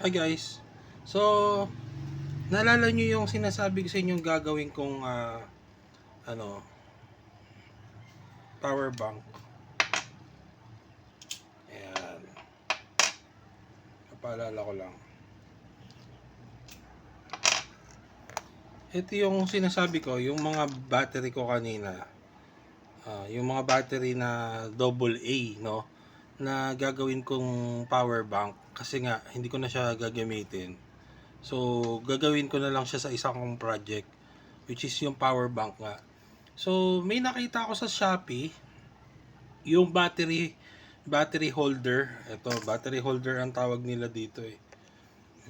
Hi guys. So, naalala nyo yung sinasabi ko sa inyong gagawin kong ah, ano power bank. Ayan. Napaalala ko lang. Ito yung sinasabi ko, yung mga battery ko kanina. Ah, yung mga battery na double A, no? Na gagawin kong power bank kasi nga hindi ko na siya gagamitin. So, gagawin ko na lang siya sa isang kong project which is yung power bank nga. So, may nakita ako sa Shopee yung battery battery holder. Ito, battery holder ang tawag nila dito eh.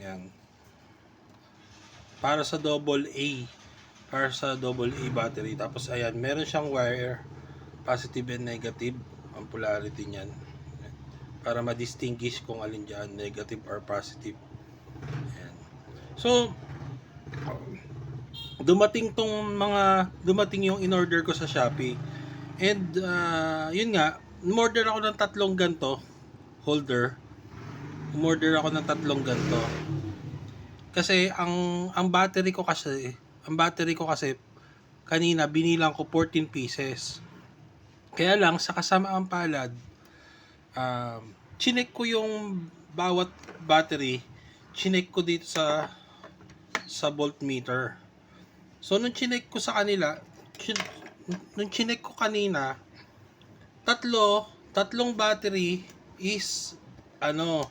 Yan. Para sa double A. Para sa double A battery. Tapos ayan, meron siyang wire positive and negative ang polarity niyan para ma-distinguish kung alin dyan negative or positive. Ayan. so dumating tong mga dumating yung in-order ko sa Shopee. And ah, yun nga umorder ako ng tatlong ganto holder. Umorder ako ng tatlong ganto. Kasi ang ang battery ko kasi ang battery ko kasi kanina binilang ko 14 pieces. Kaya lang, sa kasamaang palad, um, chinek ko yung bawat battery, chinek ko dito sa sa voltmeter. So, nung chinek ko sa kanila, chin- nung chinek ko kanina, tatlo, tatlong battery is, ano,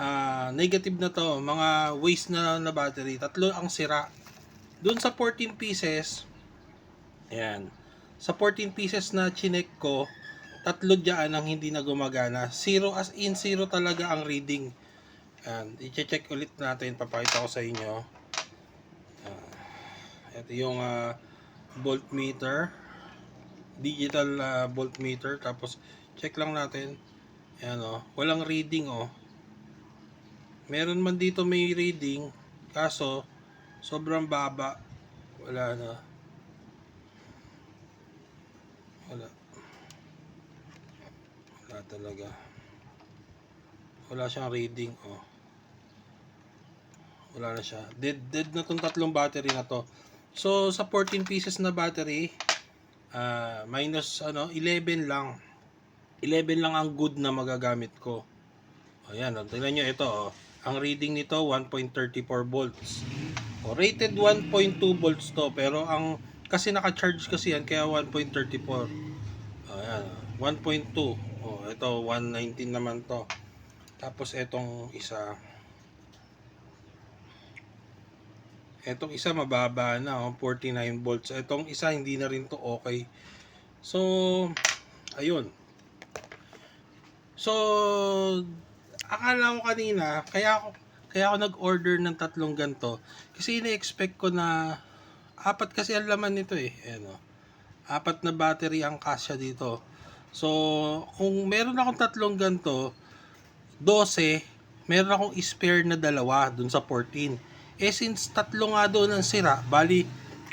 ah, negative na to, mga waste na na battery, tatlo ang sira. Doon sa 14 pieces, ayan, sa 14 pieces na chinek ko, tatlo dyan ang hindi na gumagana. Zero as in zero talaga ang reading. And i-check ulit natin, papakita ko sa inyo. Ah, ito yung ah, voltmeter. Digital ah, voltmeter. Tapos check lang natin. Ayan oh, walang reading oh. Meron man dito may reading, kaso sobrang baba. Wala na. Wala. Talaga. Wala siyang reading. Oh. Wala na siya. Dead, dead na tong tatlong battery na to. So, sa 14 pieces na battery, ah minus ano, 11 lang. 11 lang ang good na magagamit ko. Ayan, oh, tingnan nyo ito. Oh. Ang reading nito, 1.34 volts. Oh, rated 1.2 volts to. Pero ang kasi naka-charge kasi yan, kaya 1.34. Ayan, 1.2. Ito 119 naman to. Tapos etong isa. Etong isa mababa na, oh, 49 volts. Etong isa hindi na rin to okay. So, ayun. So, akala ko kanina, kaya ako kaya ako nag-order ng tatlong ganto kasi ina-expect ko na apat kasi ang laman nito eh. Ayan o. Apat na battery ang kasya dito. So, kung meron akong tatlong ganto, 12, meron akong spare na dalawa dun sa 14. Eh, since tatlo nga doon ang sira, bali,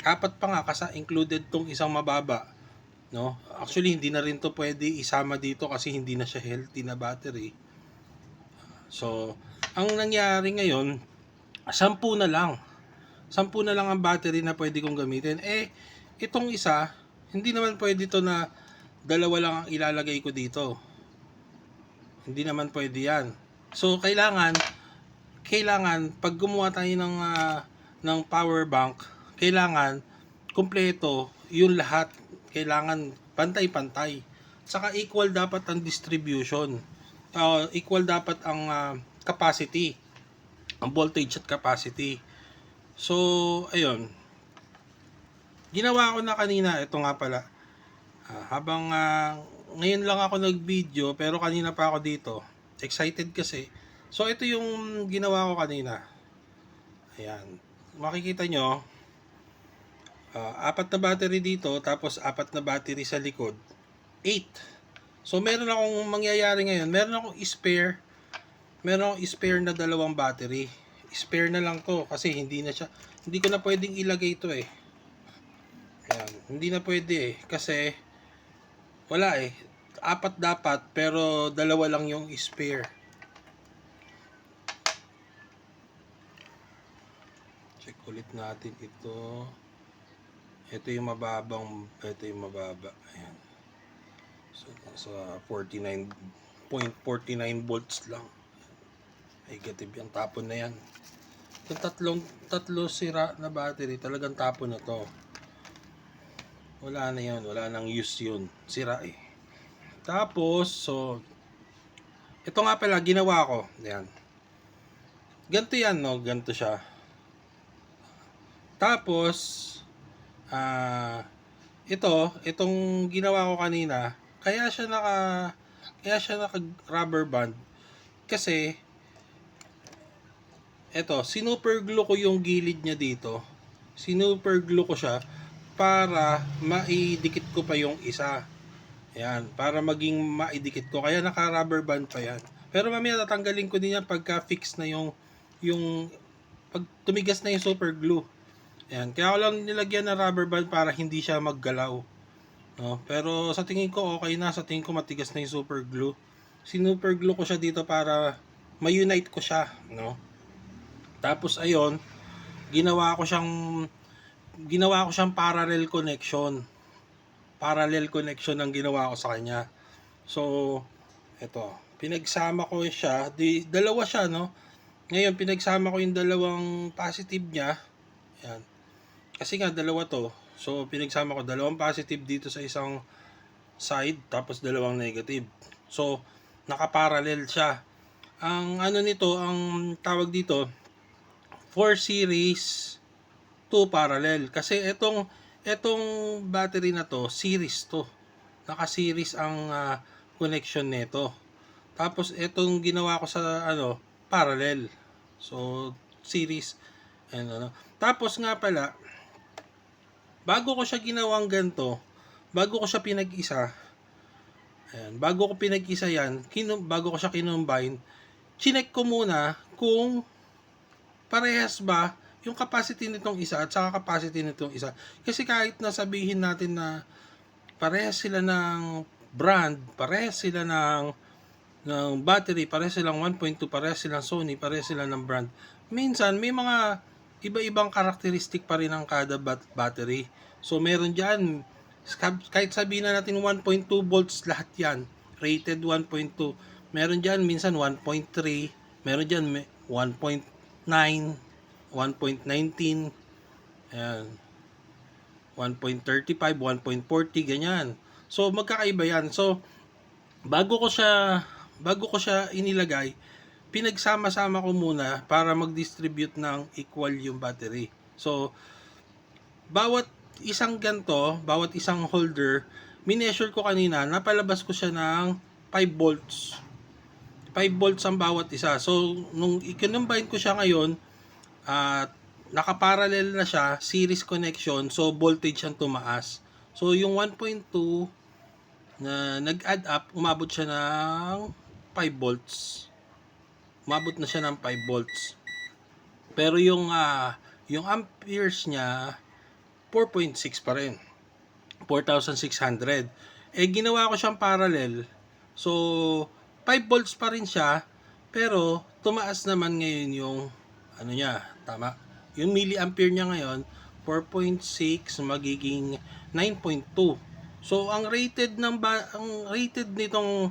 apat pa nga kasi included tong isang mababa. No? Actually, hindi na rin to pwede isama dito kasi hindi na siya healthy na battery. So, ang nangyari ngayon, sampu na lang. Sampu na lang ang battery na pwede kong gamitin. Eh, itong isa, hindi naman pwede to na dalawa lang ang ilalagay ko dito. Hindi naman pwede yan. So, kailangan, kailangan, pag gumawa tayo ng, ah, ng power bank, kailangan, kumpleto, yung lahat, kailangan pantay-pantay. Saka equal dapat ang distribution. Uh, equal dapat ang ah, capacity. Ang voltage at capacity. So, ayun. Ginawa ko na kanina, ito nga pala. Ah, habang ah, ngayon lang ako nag-video, pero kanina pa ako dito. Excited kasi. So, ito yung ginawa ko kanina. Ayan. Makikita nyo, ah, apat na battery dito, tapos apat na battery sa likod. 8. So, meron akong mangyayari ngayon. Meron akong spare. Meron akong spare na dalawang battery. Spare na lang to kasi hindi na siya, hindi ko na pwedeng ilagay ito eh. Ayan, hindi na pwede eh kasi wala eh. Apat dapat pero dalawa lang yung spare. ulit natin ito. Ito yung mababang, ito yung mababa. Ayan. So, nasa 49.49 volts lang. Negative yung tapon na yan. Yung tatlong, tatlo sira na battery, talagang tapon na to. Wala na yun, wala nang use yun. Sira eh. Tapos, so, ito nga pala, ginawa ko. Ayan. Ganito yan, no? Ganito siya. Tapos, ah, ito, itong ginawa ko kanina, kaya siya naka, kaya siya naka rubber band. Kasi, ito, sinuper glue ko yung gilid niya dito. Sinuper glue ko siya para maidikit ko pa yung isa. Ayan, para maging maidikit ko. Kaya naka rubber band pa yan. Pero mamaya tatanggalin ko din yan pagka fix na yung yung pag tumigas na yung super glue. Ayan, kaya ko lang nilagyan ng rubber band para hindi siya maggalaw. No? Pero sa tingin ko okay na, sa tingin ko matigas na yung super glue. Sinuper glue ko siya dito para ma-unite ko siya, no? Tapos ayun, ginawa ko siyang ginawa ko siyang parallel connection. Parallel connection ang ginawa ko sa kanya. So, eto, pinagsama ko siya, di, dalawa siya, no? Ngayon, pinagsama ko yung dalawang positive niya. Yan. Kasi nga, dalawa to. So, pinagsama ko dalawang positive dito sa isang side, tapos dalawang negative. So, nakaparallel siya. Ang ano nito, ang tawag dito, 4 series 2 parallel. Kasi itong, itong battery na to, series to. Naka-series ang ah, connection nito. Tapos, itong ginawa ko sa, ano, parallel. So, series. And, ano. Tapos nga pala, bago ko siya ginawang ganito, bago ko siya pinag-isa, ayan, bago ko pinag-isa yan, kinu- bago ko siya kinumbine, chinek ko muna kung parehas ba yung capacity nitong isa at saka capacity nitong isa. Kasi kahit na sabihin natin na parehas sila ng brand, parehas sila ng ng battery, parehas silang 1.2, parehas silang Sony, parehas sila ng brand. Minsan, may mga iba-ibang karakteristik pa rin ang kada bat- battery. So, meron skab- kahit sabihin na natin 1.2 volts lahat yan, rated 1.2. Meron dyan, minsan 1.3, meron may 1.9, 1.19, ayan, 1.35, 1.40, ganyan. So, magkakaiba yan. So, bago ko siya bago ko siya inilagay, pinagsama-sama ko muna para mag-distribute ng equal yung battery. So, bawat isang ganto, bawat isang holder, mineasure ko kanina, napalabas ko siya ng 5 volts. 5 volts ang bawat isa. So, nung i-combine ko siya ngayon, at nakaparallel na siya, series connection, so voltage ang tumaas. So, yung 1.2 na nag-add up, umabot siya ng 5 volts. Umabot na siya ng 5 volts. Pero yung ah, yung amperes niya 4.6 pa rin. 4,600. Eh ginawa ko siyang parallel. So 5 volts pa rin siya, pero tumaas naman ngayon yung ano niya, tama. Yung milliampere niya ngayon 4.6 magiging 9.2. So ang rated ng ba- ang rated nitong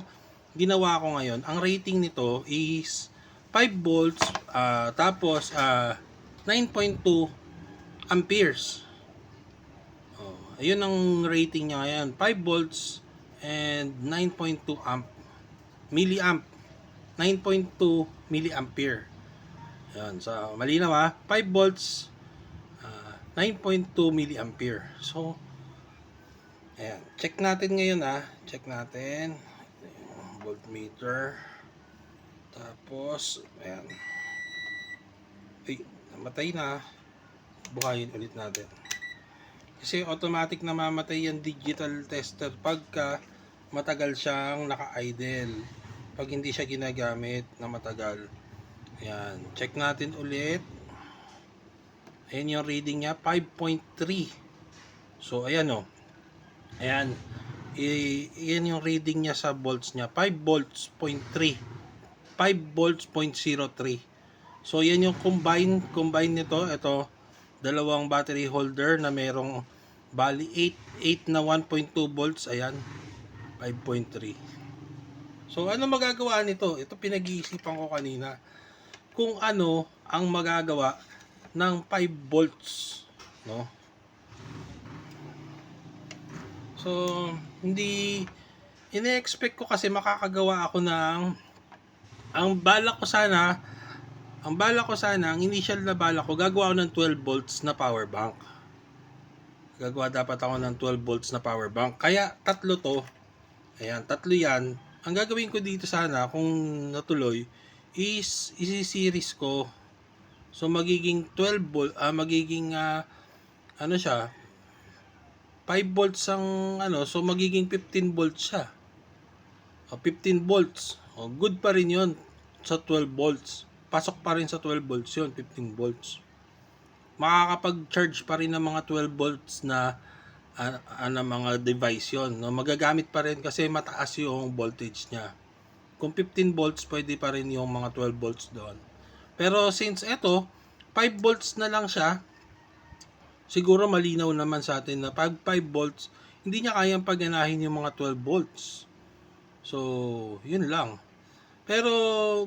ginawa ko ngayon, ang rating nito is 5 volts ah, tapos ah, 9.2 amperes. Oh, ayun ang rating niya ngayon, 5 volts and 9.2 amp milliamp 9.2 milliampere. Yan, so malinaw ha, 5 volts ah, 9.2 milliampere. So ayan, check natin ngayon ha, check natin voltmeter. Tapos, ayan. Ay, namatay na. Buhayin ulit natin. Kasi automatic na mamatay yung digital tester pagka matagal siyang naka-idle. Pag hindi siya ginagamit na matagal. Ayan. Check natin ulit. Ayan yung reading niya. 5.3. So, ayan o. Ayan. I, yan yung reading niya sa volts niya. 5 volts, 0.3. 5 volts, 0.03. So, yan yung combine, combine nito. Ito, dalawang battery holder na merong bali 8 8 na 1.2 volts ayan 5.3 so ano magagawa nito ito pinag-iisipan ko kanina kung ano ang magagawa ng 5 volts no so hindi ine-expect ko kasi makakagawa ako ng ang bala ko sana ang bala ko sana, ang initial na bala ko, gagawa ako ng 12 volts na power bank. Gagawa dapat ako ng 12 volts na power bank. Kaya tatlo to. Ayan, tatlo yan. Ang gagawin ko dito sana, kung natuloy, is isi-series ko. So magiging 12 volt, ah, magiging ah, ano siya, 5 volts ang ano, so magiging 15 volts siya. O, 15 volts. O, good pa rin yon sa 12 volts pasok pa rin sa 12 volts yun, 15 volts. Makakapag-charge pa rin ng mga 12 volts na uh, mga device yon no? Magagamit pa rin kasi mataas yung voltage niya. Kung 15 volts, pwede pa rin yung mga 12 volts doon. Pero since ito, 5 volts na lang siya, siguro malinaw naman sa atin na pag 5 volts, hindi niya kayang paganahin yung mga 12 volts. So, yun lang. Pero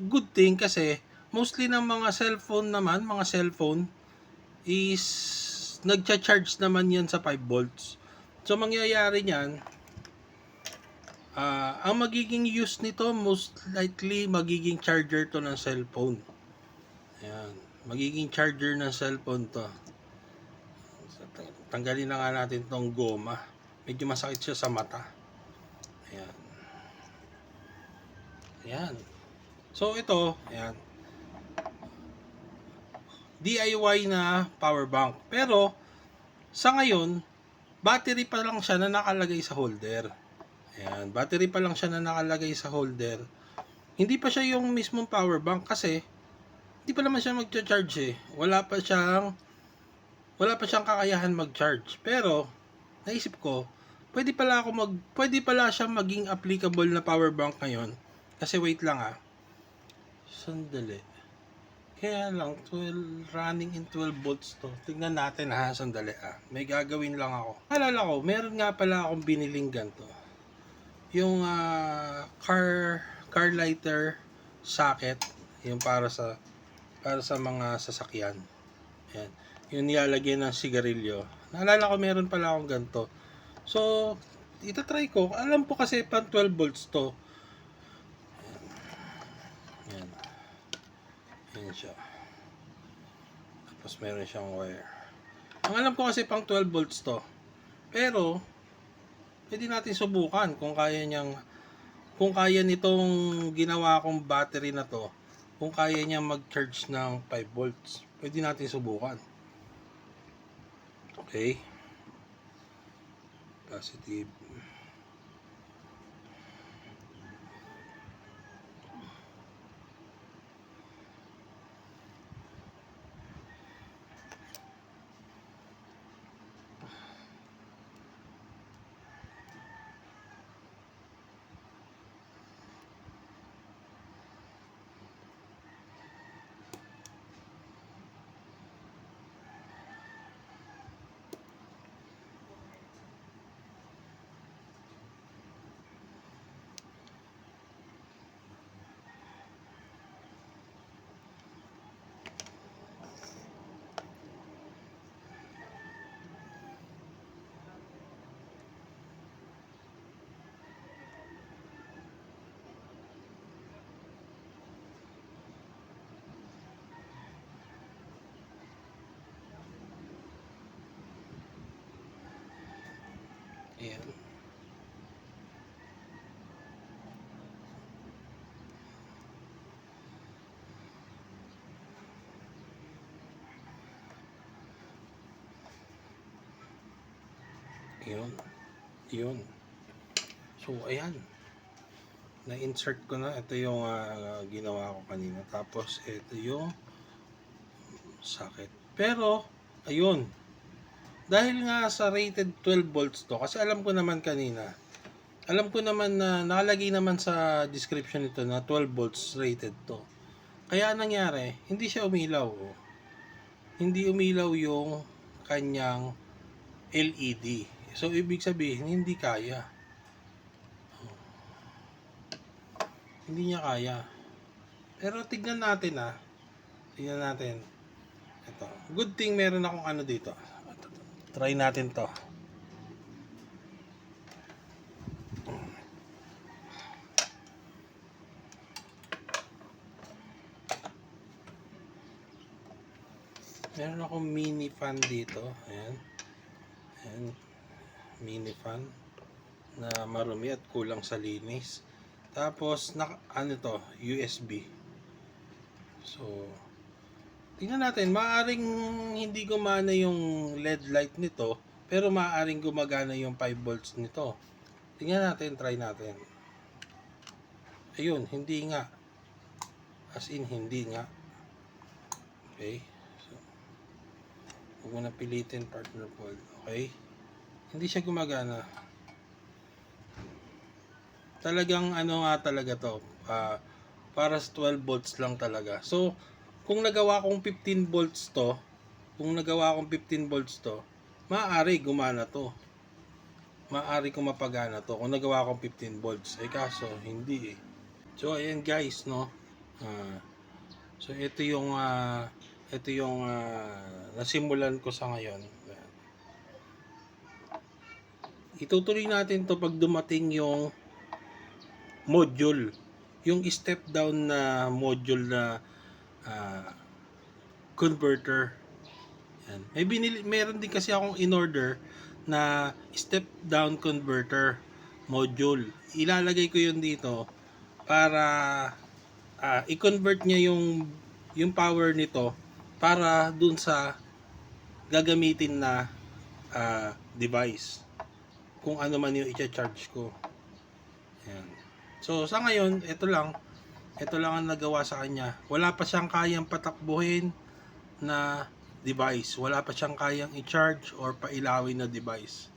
good thing kasi mostly ng mga cellphone naman, mga cellphone is nagcha-charge naman yan sa 5 volts. So mangyayari niyan, uh, ang magiging use nito most likely magiging charger to ng cellphone. Ayan, magiging charger ng cellphone to. Tanggalin na nga natin tong goma. Medyo masakit siya sa mata. Ayan. Ayan. So ito, ayan. DIY na power bank. Pero, sa ngayon, battery pa lang siya na nakalagay sa holder. Ayan, battery pa lang siya na nakalagay sa holder. Hindi pa siya yung mismong power bank kasi hindi pa naman siya mag-charge eh. Wala pa siyang wala pa siyang kakayahan mag-charge. Pero naisip ko, pwede pala ako mag pwede pala siya maging applicable na power bank ngayon. Kasi wait lang ah. Sandali. Kaya lang, 12, running in 12 volts to. Tingnan natin ha, sandali ah. May gagawin lang ako. Alala ko, meron nga pala akong biniling ganito. Yung uh, car car lighter socket, yung para sa para sa mga sasakyan. Yan. Yung nilalagyan ng sigarilyo. Naalala ko meron pala akong ganito. So, itatry ko. Alam po kasi pang 12 volts to. Yan siya. Tapos meron siyang wire. Ang alam ko kasi pang 12 volts to. Pero, pwede natin subukan kung kaya niyang kung kaya nitong ginawa kong battery na to kung kaya niya mag-charge ng 5 volts. Pwede natin subukan. Okay. Positive. Ayan. Yun. Yun. So, ayan. Na-insert ko na. Ito yung uh, ginawa ko kanina. Tapos, ito yung socket. Pero, ayun dahil nga sa rated 12 volts to, kasi alam ko naman kanina, alam ko naman na nakalagay naman sa description nito na 12 volts rated to. Kaya nangyari, hindi siya umilaw. Oh. hindi umilaw yung kanyang LED. So, ibig sabihin, hindi kaya. Hindi niya kaya. Pero tignan natin ah. Tignan natin. Ito. Good thing meron akong ano dito. Try natin to. Meron akong mini fan dito. Ayan. Ayan. Mini fan na marumi at kulang sa linis. Tapos, na, ano to, USB. So, tingnan natin, maaaring hindi gumana yung LED light nito, pero maaaring gumagana yung 5 volts nito. Tingnan natin, try natin. Ayun, hindi nga. As in, hindi nga. Okay. So, huwag mo na pilitin, partner Paul. Okay. Hindi siya gumagana. Talagang ano nga talaga to. ah, para sa 12 volts lang talaga. So, kung nagawa kong 15 volts to, kung nagawa kong 15 volts to, maaari gumana to. Maaari kong mapagana to kung nagawa kong 15 volts. Eh kaso, hindi eh. So, ayan guys, no. Ah, so, ito yung ah, ito yung ah, nasimulan ko sa ngayon. Itutuloy natin to pag dumating yung module. Yung step down na module na ah, converter. Yan. May binili, meron din kasi akong in-order na step down converter module. Ilalagay ko yun dito para ah, i-convert niya yung yung power nito para dun sa gagamitin na ah, device. Kung ano man yung i-charge ko. Ayan. So, sa ngayon, ito lang. Ito lang ang nagawa sa kanya. Wala pa siyang kayang patakbuhin na device. Wala pa siyang kayang i-charge or pailawin na device.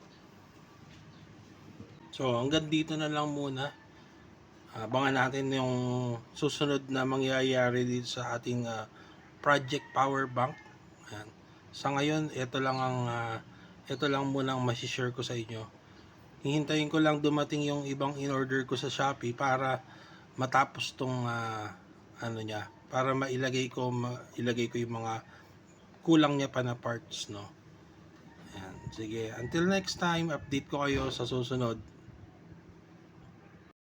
So, hanggang dito na lang muna. Abangan natin yung susunod na mangyayari dito sa ating ah, project power bank. Ayan. Sa ngayon, ito lang ang ah, ito lang muna ang masishare ko sa inyo. Hihintayin ko lang dumating yung ibang in-order ko sa Shopee para matapos tong ah, ano niya, para mailagay ko mailagay ko yung mga kulang niya pa na parts, no. Ayan. Sige, until next time, update ko kayo sa susunod.